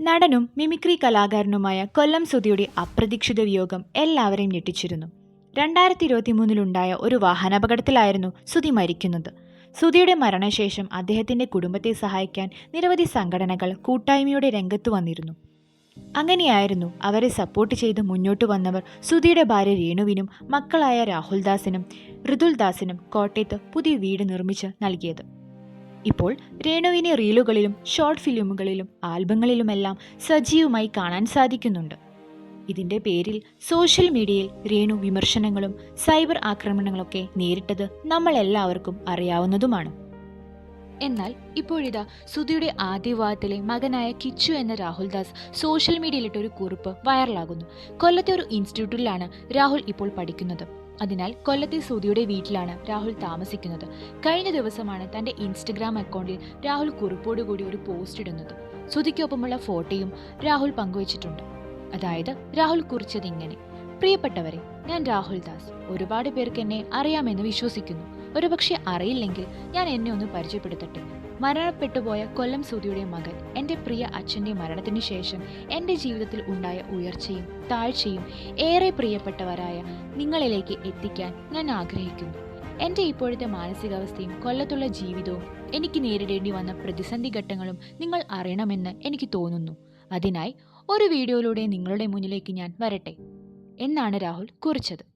നടനും മിമിക്രി കലാകാരനുമായ കൊല്ലം സുധിയുടെ അപ്രതീക്ഷിത വിയോഗം എല്ലാവരെയും ഞെട്ടിച്ചിരുന്നു. രണ്ടായിരത്തി ഇരുപത്തി മൂന്നിലുണ്ടായ ഒരു വാഹനാപകടത്തിലായിരുന്നു സുധി മരിക്കുന്നത്. സുധിയുടെ മരണശേഷം അദ്ദേഹത്തിന്റെ കുടുംബത്തെ സഹായിക്കാൻ നിരവധി സംഘടനകൾ കൂട്ടായ്മയുടെ രംഗത്ത് വന്നിരുന്നു. അങ്ങനെയായിരുന്നു അവരെ സപ്പോർട്ട് ചെയ്ത് മുന്നോട്ട് വന്നവർ സുധിയുടെ ഭാര്യ രേണുവിനും മക്കളായ രാഹുൽദാസിനും ദാസിനും ഋതുൽ ദാസിനും കോട്ടയത്ത് പുതിയ വീട് നിർമ്മിച്ച് നൽകിയത്. ഇപ്പോൾ രേണുവിനെ റീലുകളിലും ഷോർട്ട് ഫിലിമുകളിലും ആൽബങ്ങളിലുമെല്ലാം സജീവമായി കാണാൻ സാധിക്കുന്നുണ്ട്. ഇതിന്റെ പേരിൽ സോഷ്യൽ മീഡിയയിൽ രേണു വിമർശനങ്ങളും സൈബർ ആക്രമണങ്ങളൊക്കെ നേരിട്ടത് നമ്മൾ എല്ലാവർക്കും അറിയാവുന്നതുമാണ്. എന്നാൽ ഇപ്പോഴിതാ സുധിയുടെ ആദ്യ വിവാഹത്തിലെ മകനായ കിച്ചു എന്ന രാഹുൽ ദാസ് സോഷ്യൽ മീഡിയയിലിട്ടൊരു കുറിപ്പ് വൈറലാകുന്നു. കൊല്ലത്തെ ഒരു ഇൻസ്റ്റിറ്റ്യൂട്ടിലാണ് രാഹുൽ ഇപ്പോൾ പഠിക്കുന്നത്. അതിനാൽ കൊല്ലത്തെ സുധിയുടെ വീട്ടിലാണ് രാഹുൽ താമസിക്കുന്നത്. കഴിഞ്ഞ ദിവസമാണ് തന്റെ ഇൻസ്റ്റഗ്രാം അക്കൗണ്ടിൽ രാഹുൽ കുറിപ്പോടുകൂടി ഒരു പോസ്റ്റ് ഇടുന്നത്. സുധിക്കൊപ്പമുള്ള ഫോട്ടോയും രാഹുൽ പങ്കുവച്ചിട്ടുണ്ട്. അതായത് രാഹുൽ കുറിച്ചത് ഇങ്ങനെ പ്രിയപ്പെട്ടവരെ ഞാൻ രാഹുൽ ദാസ്. ഒരുപാട് പേർക്ക് എന്നെ അറിയാമെന്ന് വിശ്വസിക്കുന്നു. ഒരുപക്ഷെ അറിയില്ലെങ്കിൽ ഞാൻ എന്നെ ഒന്ന് പരിചയപ്പെടുത്തട്ടെ? മരണപ്പെട്ടുപോയ കൊല്ലം സുധിയുടെ മകൻ എന്റെ പ്രിയ അച്ഛന്റെ മരണത്തിന് ശേഷം എന്റെ ജീവിതത്തിൽ ഉണ്ടായ ഉയർച്ചയും താഴ്ചയും ഏറെ പ്രിയപ്പെട്ടവരായ നിങ്ങളിലേക്ക് എത്തിക്കാൻ ഞാൻ ആഗ്രഹിക്കുന്നു. എന്റെ ഇപ്പോഴത്തെ മാനസികാവസ്ഥയും കൊല്ലത്തുള്ള ജീവിതവും എനിക്ക് നേരിടേണ്ടി വന്ന പ്രതിസന്ധി ഘട്ടങ്ങളും നിങ്ങൾ അറിയണമെന്ന് എനിക്ക് തോന്നുന്നു. അതിനായി ഒരു വീഡിയോയിലൂടെ നിങ്ങളുടെ മുന്നിലേക്ക് ഞാൻ വരട്ടെ. എന്നാണ് രാഹുൽ കുറിച്ചത്.